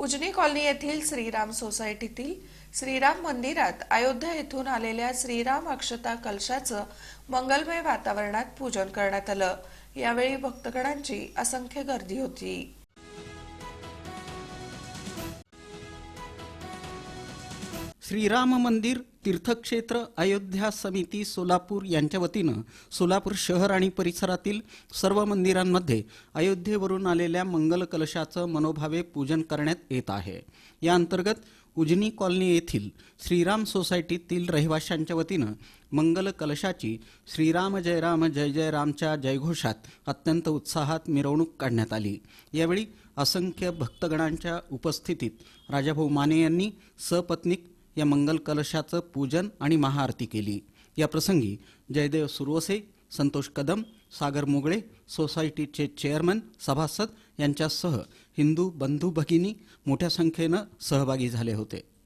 Ujani colony येथील श्रीराम सोसायटीतील श्रीराम मंदिरात अयोध्या येथून आलेल्या श्रीराम अक्षता कलशाचं मंगलमय वातावरणात पूजन करण्यात आलं. यावेळी भक्तगणांची असंख्य गर्दी होती. श्रीराम मंदिर तीर्थक्षेत्र अयोध्या समिती सोलापूर यांच्या वतीनं सोलापूर शहर आणि परिसरातील सर्व मंदिरांमध्ये अयोध्येवरून आलेल्या मंगल कलशाचं मनोभावे पूजन करण्यात येत आहे. या अंतर्गत उजनी कॉलनी येथील श्रीराम सोसायटीतील रहिवाशांच्या वतीनं मंगल कलशाची श्रीराम जय राम जय जय रामच्या जयघोषात अत्यंत उत्साहात मिरवणूक काढण्यात आली. यावेळी असंख्य भक्तगणांच्या उपस्थितीत राजाभाऊ माने यांनी सपत्नीक या मंगल कलशाचं पूजन आणि महाआरती केली. या प्रसंगी जयदेव सुरवसे संतोष कदम सागर मोगळे सोसायटीचे चेअरमन सभासद यांच्यासह हिंदू बंधू भगिनी मोठ्या संख्येनं सहभागी झाले होते.